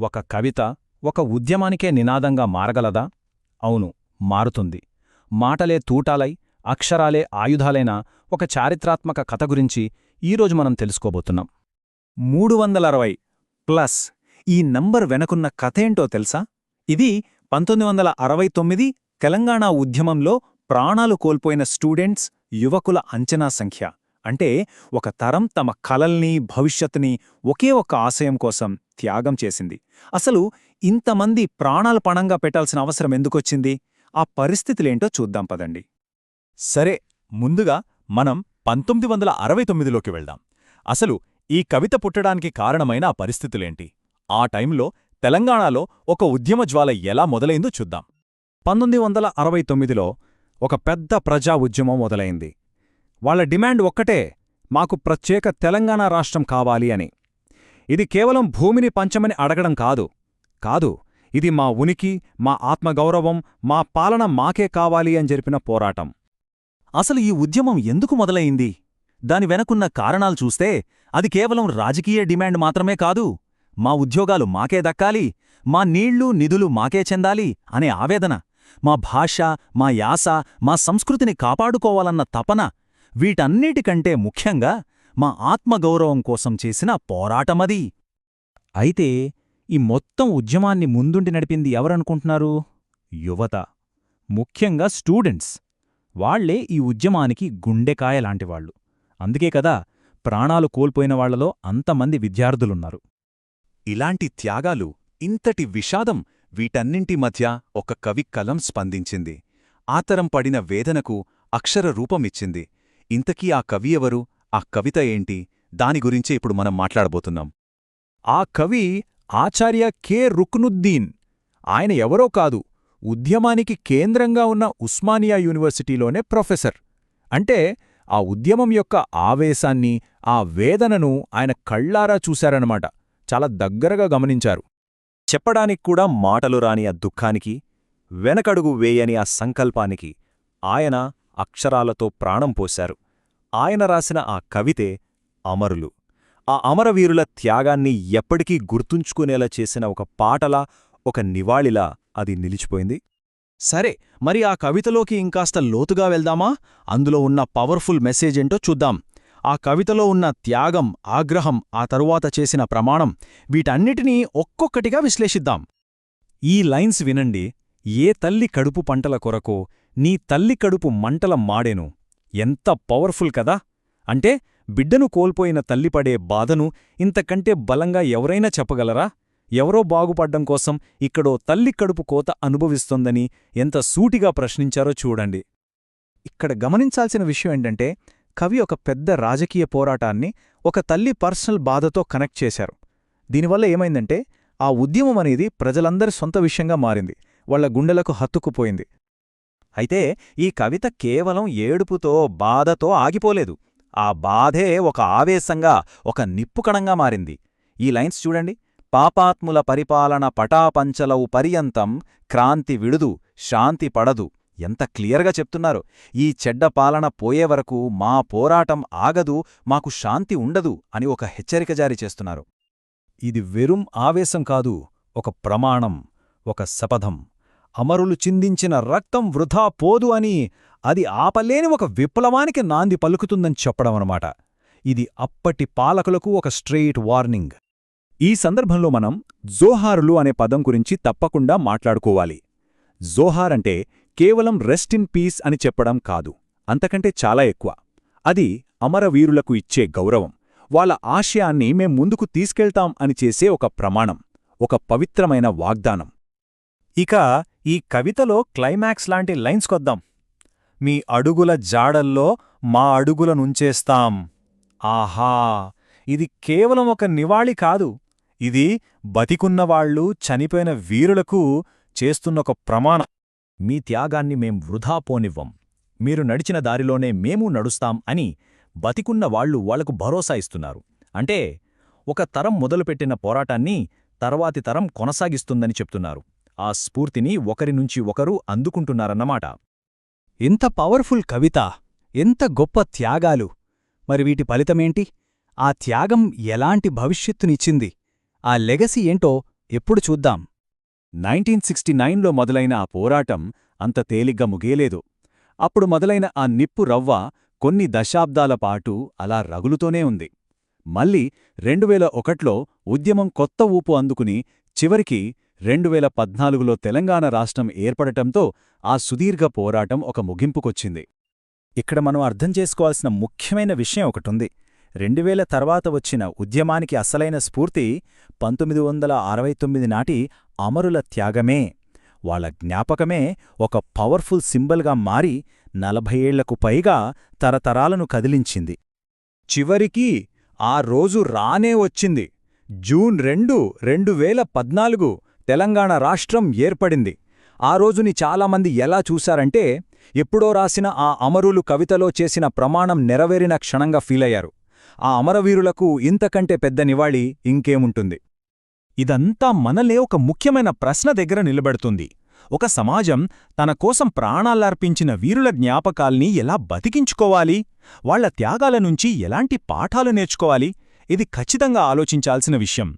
ఒక కవిత ఒక ఉద్యమానికే నినాదంగా మారగలదా? అవును మారుతుంది. మాటలే తూటాలై అక్షరాలే ఆయుధాలైన ఒక చారిత్రాత్మక కథ గురించి ఈరోజు మనం తెలుసుకోబోతున్నాం. మూడు వందల అరవై ప్లస్ ఈ నంబర్ వెనకున్న కథేంటో తెలుసా? ఇది పంతొమ్మిది వందల అరవై తొమ్మిది తెలంగాణ ఉద్యమంలో ప్రాణాలు కోల్పోయిన స్టూడెంట్స్ యువకుల అంచనా సంఖ్య. అంటే ఒక తరం తమ కలల్ని భవిష్యత్తుని ఒకే ఒక్క ఆశయం కోసం త్యాగం చేసింది. అసలు ఇంతమంది ప్రాణాలు పణంగా పెట్టాల్సిన అవసరం ఎందుకొచ్చింది? ఆ పరిస్థితులేంటో చూద్దాం పదండి. సరే ముందుగా మనం పంతొమ్మిది వందల అరవై తొమ్మిదిలోకి వెళ్దాం. అసలు ఈ కవిత పుట్టడానికి కారణమైన ఆ పరిస్థితులేంటి? ఆ టైంలో తెలంగాణలో ఒక ఉద్యమ జ్వాల ఎలా మొదలైందో చూద్దాం. పంతొమ్మిది వందల అరవై తొమ్మిదిలో ఒక పెద్ద ప్రజా ఉద్యమం మొదలైంది. వాళ్ళ డిమాండ్ ఒక్కటే మాకు ప్రత్యేక తెలంగాణ రాష్ట్రం కావాలి అని. ఇది కేవలం భూమిని పంచమని అడగడం కాదు. కాదు ఇది మా ఉనికి మా ఆత్మగౌరవం మా పాలన మాకే కావాలి అని జరిపిన పోరాటం. అసలు ఈ ఉద్యమం ఎందుకు మొదలయింది దాని వెనకున్న కారణాలు చూస్తే అది కేవలం రాజకీయ డిమాండ్ మాత్రమే కాదు మా ఉద్యోగాలు మాకే దక్కాలి మా నీళ్ళు నిధులు మాకే చెందాలి అనే ఆవేదన మా భాష మా యాస మా సంస్కృతిని కాపాడుకోవాలన్న తపన వీటన్నిటికంటే ముఖ్యంగా మా ఆత్మగౌరవం కోసం చేసిన పోరాటమది. అయితే ఈ మొత్తం ఉద్యమాన్ని ముందుండి నడిపింది ఎవరనుకుంటున్నారు? యువత. ముఖ్యంగా స్టూడెంట్స్. వాళ్ళే ఈ ఉద్యమానికి గుండెకాయ లాంటివాళ్ళు. అందుకే కదా ప్రాణాలు కోల్పోయిన వాళ్ళలో అంతమంది విద్యార్థులున్నారు. ఇలాంటి త్యాగాలు ఇంతటి విషాదం వీటన్నింటి మధ్య ఒక కవి కలం స్పందించింది. ఆతరం పడిన వేదనకు అక్షర రూపమిచ్చింది. ఇంతకీ ఆ కవి ఎవరు? ఆ కవిత ఏంటి? దాని గురించే ఇప్పుడు మనం మాట్లాడబోతున్నాం. ఆ కవి ఆచార్య కె. రుక్నుద్దీన్. ఆయన ఎవరో కాదు ఉద్యమానికి కేంద్రంగా ఉన్న ఉస్మానియా యూనివర్సిటీలోనే ప్రొఫెసర్. అంటే ఆ ఉద్యమం యొక్క ఆవేశాన్ని ఆ వేదనను ఆయన కళ్ళారా చూశారనమాట చాలా దగ్గరగా గమనించారు. చెప్పడానికి కూడా మాటలు రాని ఆ దుఃఖానికి వెనకడుగు వేయని ఆ సంకల్పానికి ఆయన అక్షరాలతో ప్రాణం పోశారు. ఆయన రాసిన ఆ కవితే అమరులు. ఆ అమరవీరుల త్యాగాన్ని ఎప్పటికీ గుర్తుంచుకునేలా చేసిన ఒక పాటలా ఒక నివాళిలా అది నిలిచిపోయింది. సరే మరి ఆ కవితలోకి ఇంకాస్త లోతుగా వెళ్దామా? అందులో ఉన్న పవర్ఫుల్ మెసేజ్ ఏంటో చూద్దాం. ఆ కవితలో ఉన్న త్యాగం ఆగ్రహం ఆ తరువాత చేసిన ప్రమాణం వీటన్నిటినీ ఒక్కొక్కటిగా విశ్లేషిద్దాం. ఈ లైన్స్ వినండి. ఏ తల్లి కడుపు పంటల కొరకో నీ తల్లి కడుపు మంటల మాడేను. ఎంత పవర్ఫుల్ కదా! అంటే బిడ్డను కోల్పోయిన తల్లిపడే బాధను ఇంతకంటే బలంగా ఎవరైనా చెప్పగలరా? ఎవరో బాగుపడ్డం కోసం ఇక్కడో తల్లి కడుపు కోత అనుభవిస్తోందని ఎంత సూటిగా ప్రశ్నించారో చూడండి. ఇక్కడ గమనించాల్సిన విషయం ఏంటంటే కవి ఒక పెద్ద రాజకీయ పోరాటాన్ని ఒక తల్లి పర్సనల్ బాధతో కనెక్ట్ చేశారు. దీనివల్ల ఏమైందంటే ఆ ఉద్యమం అనేది ప్రజలందరి సొంత విషయంగా మారింది. వాళ్ళ గుండెలకు హత్తుకుపోయింది. అయితే ఈ కవిత కేవలం ఏడుపుతో బాధతో ఆగిపోలేదు. ఆ బాధే ఒక ఆవేశంగా ఒక నిప్పుకణంగా మారింది. ఈ లైన్స్ చూడండి. పాపాత్ముల పరిపాలన పటాపంచలవు పర్యంతం క్రాంతి విడుదు శాంతి పడదు. ఎంత క్లియర్గా చెప్తున్నారు. ఈ చెడ్డ పాలన పోయే వరకు మా పోరాటం ఆగదు మాకు శాంతి ఉండదు అని ఒక హెచ్చరిక జారీ చేస్తున్నారు. ఇది వెరుం ఆవేశం కాదు ఒక ప్రమాణం ఒక శపథం. అమరులు చిందించిన రక్తం వృధా పోదు అని అది ఆపలేని ఒక విప్లవానికి నాంది పలుకుతుందని చెప్పడమనమాట ఇది అప్పటి పాలకులకు ఒక స్ట్రెయిట్ వార్నింగ్. ఈ సందర్భంలో మనం జోహారులు అనే పదం గురించి తప్పకుండా మాట్లాడుకోవాలి. జోహార్ అంటే కేవలం రెస్ట్ ఇన్ పీస్ అని చెప్పడం కాదు అంతకంటే చాలా ఎక్కువ. అది అమరవీరులకు ఇచ్చే గౌరవం. వాళ్ళ ఆశయాన్ని మేం ముందుకు తీసుకెళ్తాం అని చేసే ఒక ప్రమాణం ఒక పవిత్రమైన వాగ్దానం. ఇక ఈ కవితలో క్లైమాక్స్ లాంటి లైన్స్ కొద్దాం. మీ అడుగుల జాడల్లో మా అడుగుల నుంచేస్తాం. ఆహా! ఇది కేవలం ఒక నివాళి కాదు. ఇది బతికున్నవాళ్ళు చనిపోయిన వీరులకు చేస్తున్న ఒక ప్రమాణం. మీ త్యాగాన్ని మేం వృధా పోనివ్వం. మీరు నడిచిన దారిలోనే మేము నడుస్తాం అని బతికున్న వాళ్ళు వాళ్ళకు భరోసా ఇస్తున్నారు. అంటే ఒక తరం మొదలుపెట్టిన పోరాటాన్ని తర్వాతి తరం కొనసాగిస్తుందని చెప్తున్నారు. ఆ స్ఫూర్తిని ఒకరి నుంచి ఒకరు అందుకుంటున్నారన్నమాట. ఇంత పవర్ఫుల్ కవిత ఎంత గొప్ప త్యాగాలు. మరి వీటి ఫలితమేంటి? ఆ త్యాగం ఎలాంటి భవిష్యత్తునిచ్చింది? ఆ లెగసీ ఏంటో ఎప్పుడు చూద్దాం. నైన్టీన్ సిక్స్టీ నైన్లో మొదలైన ఆ పోరాటం అంత తేలిగ్గా ముగియలేదు. అప్పుడు మొదలైన ఆ నిప్పు రవ్వ కొన్ని దశాబ్దాల పాటు అలా రగులుతోనే ఉంది. మళ్ళీ రెండువేల ఒకట్లో ఉద్యమం కొత్త ఊపు అందుకుని చివరికి రెండువేల పద్నాలుగులో తెలంగాణ రాష్ట్రం ఏర్పడటంతో ఆ సుదీర్ఘ పోరాటం ఒక ముగింపుకొచ్చింది. ఇక్కడ మనం అర్థం చేసుకోవాల్సిన ముఖ్యమైన విషయం ఒకటుంది. రెండువేల తర్వాత వచ్చిన ఉద్యమానికి అసలైన స్ఫూర్తి పంతొమ్మిది వందల అరవై తొమ్మిది నాటి అమరుల త్యాగమే. వాళ్ళ జ్ఞాపకమే ఒక పవర్ఫుల్ సింబల్గా మారి నలభై ఏళ్ళకు పైగా తరతరాలను కదిలించింది. చివరికి ఆ రోజు రానే వచ్చింది. జూన్ రెండు రెండు వేల పద్నాలుగు తెలంగాణ రాష్ట్రం ఏర్పడింది. ఆ రోజుని చాలామంది ఎలా చూశారంటే ఎప్పుడో రాసిన ఆ అమరులు కవితలో చేసిన ప్రమాణం నెరవేరిన క్షణంగా ఫీలయ్యారు. ఆ అమరవీరులకు ఇంతకంటే పెద్ద నివాళి ఇంకేముంటుంది? ఇదంతా మనలే ఒక ముఖ్యమైన ప్రశ్న దగ్గర నిలబెడుతుంది. ఒక సమాజం తన కోసం ప్రాణాలర్పించిన వీరుల జ్ఞాపకాల్ని ఎలా బతికించుకోవాలి? వాళ్ళ త్యాగాల నుంచి ఎలాంటి పాఠాలు నేర్చుకోవాలి? ఇది ఖచ్చితంగా ఆలోచించాల్సిన విషయం.